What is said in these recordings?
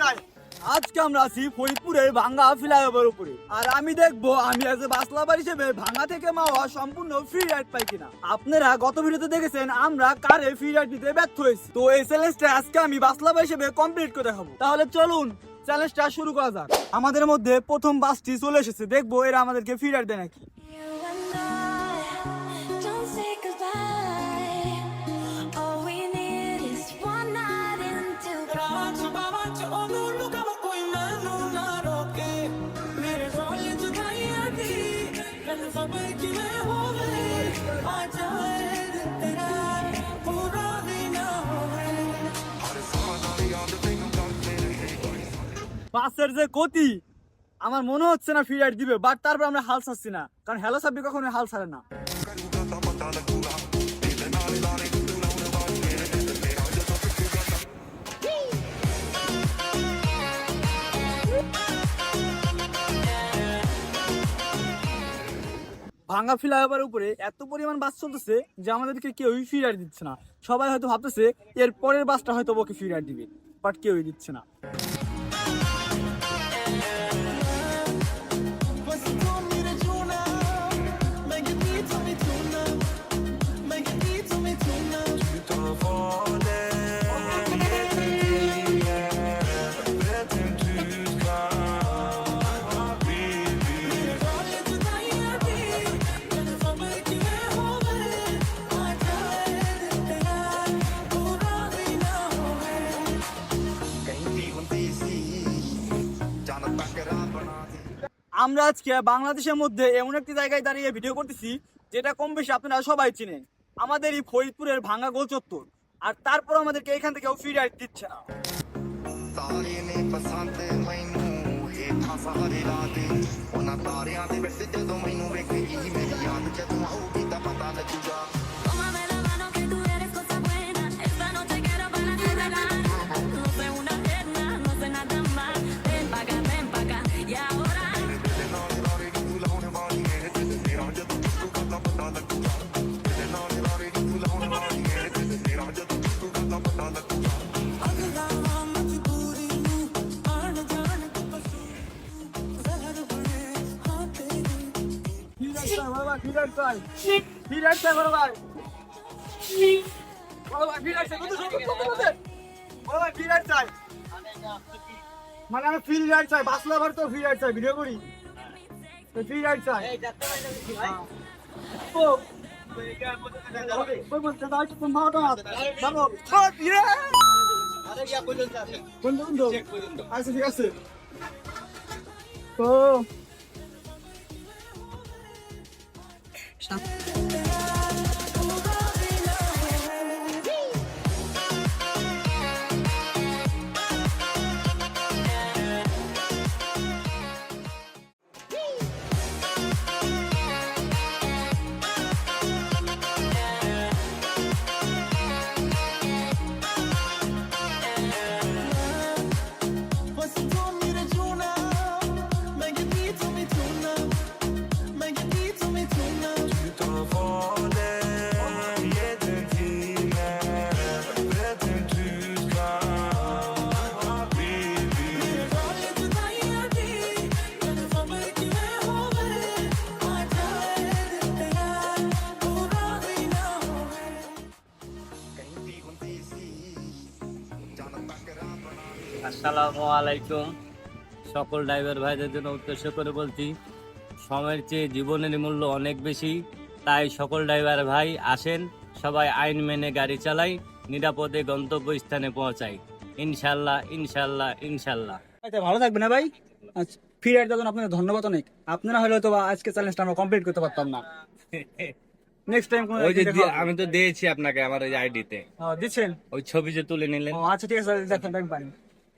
চাই। আজকে আমরা আছি ফরিদপুরের ভাঙ্গা ফ্লাইওভার উপরে। আর আমি দেখব আমি এজ এ বাসলাবার হিসেবে ভাঙ্গা থেকে মাওয়া সম্পূর্ণ ফ্রি রাইড পাই কিনা। আপনারা গত ভিডিওতে দেখেছেন আমরা কারে ফ্রি রাইড দিতে ব্যর্থ হয়েছি। তো এই চ্যালেঞ্জটা আজকে আমি বাসলাবার হিসেবে কমপ্লিট করে দেখাবো। তাহলে চলুন চ্যালেঞ্জটা শুরু করা যাক। আমাদের মধ্যে প্রথম বাসটি চলে এসেছে। দেখব এরা আমাদেরকে ফ্রি রাইড দেয় নাকি। বাসের যে গতি, আমার মনে হচ্ছে না ফ্রি রাইড দিবে বাট তারপর আমরা হাল ছাড়ছি না। কারণ হেলো সাব্বি কখনো হাল ছাড়ে না। ভাঙ্গা ফ্লাইওভার উপরে এত পরিমাণ বাস চলতেছে যে আমাদেরকে কেউই ফ্রি রাইড দিচ্ছে না। সবাই হয়তো ভাবতেছে, এর পরের বাসটা হয়তো ওকে ফ্রি রাইড দিবে বাট কেউই দিচ্ছে না। আমরা আজকে বাংলাদেশের মধ্যে এমন একটি জায়গায় দাঁড়িয়ে ভিডিও করতেছি, যেটা কম বেশি আপনারা সবাই চিনেন। আমাদের এই ফরিদপুরের ভাঙ্গা গোল চত্বর। আর তারপর আমাদেরকে এখান থেকে ফিরে রাইড দিচ্ছে না। মানে আমি ফ্রি রাইড চাই বাস লাভার তো ফ্রি রাইড চাই ভিডিও করি তো ফ্রি রাইড চাই আচ্ছা ঠিক আছে। তো 知道。আসসালামু আলাইকুম। সকল ড্রাইভার ভাইদের জন্য উদ্দেশ্য করে বলছি সময়ের চেয়ে জীবনের মূল্য অনেক বেশি। তাই সকল ড্রাইভার ভাই আসেন সবাই আইন মেনে গাড়ি চালাই নিরাপদে গন্তব্য স্থানে পৌঁছাই। ইনশাল্লাহ ইনশাল্লাহ ইনশাল্লাহ। আচ্ছা ভালো থাকবেন না ভাই? আচ্ছা ফ্রি জন্য আপনাদের ধন্যবাদ অনেক। আপনারা হলে তো বা আজকে চ্যালেঞ্জটা আমরা কমপ্লিট করতে পারতাম না। নেক্সট টাইম কোন ওই যে আমি তো দিয়েছি আপনাকে আমার ওই আইডিতে দিচ্ছেন? ওই ছবি যে তুলে নিলেন। ও আচ্ছা ঠিক আছে দেখেন দেখবেন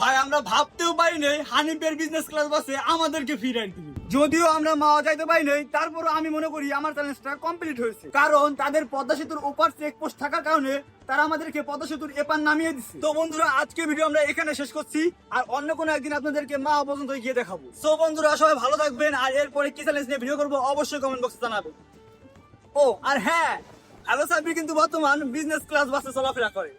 ভাই, আমরা ভাবতেও পারি নাই হানিফের বিজনেস ক্লাস বাসে আমাদেরকে ফ্রি দিবে। যদিও আমরা মাওয়া যাইতে পারি নাই, তারপরও আমি মনে করি আমার চ্যালেঞ্জটা কমপ্লিট হয়েছে। কারণ তাদের পদ্মা সেতুর ওপার চেকপোস্ট থাকার কারণে তারা আমাদেরকে পদ্মা সেতুর এপার নামিয়ে দিচ্ছে। তো বন্ধুরা, আজকে ভিডিও আমরা এখানে শেষ করছি, আর অন্য কোনো একদিন আপনাদেরকে মা পর্যন্ত গিয়ে দেখাবো। তো বন্ধুরা, সবাই ভালো থাকবেন, আর এরপরে কি চ্যালেঞ্জ নিয়ে ভিডিও করব অবশ্যই কমেন্ট বক্সে জানাবেন। ও, আর হ্যাঁ আলো সাব্বির কিন্তু বর্তমান বিজনেস ক্লাস বাসে চলাফেরা করে।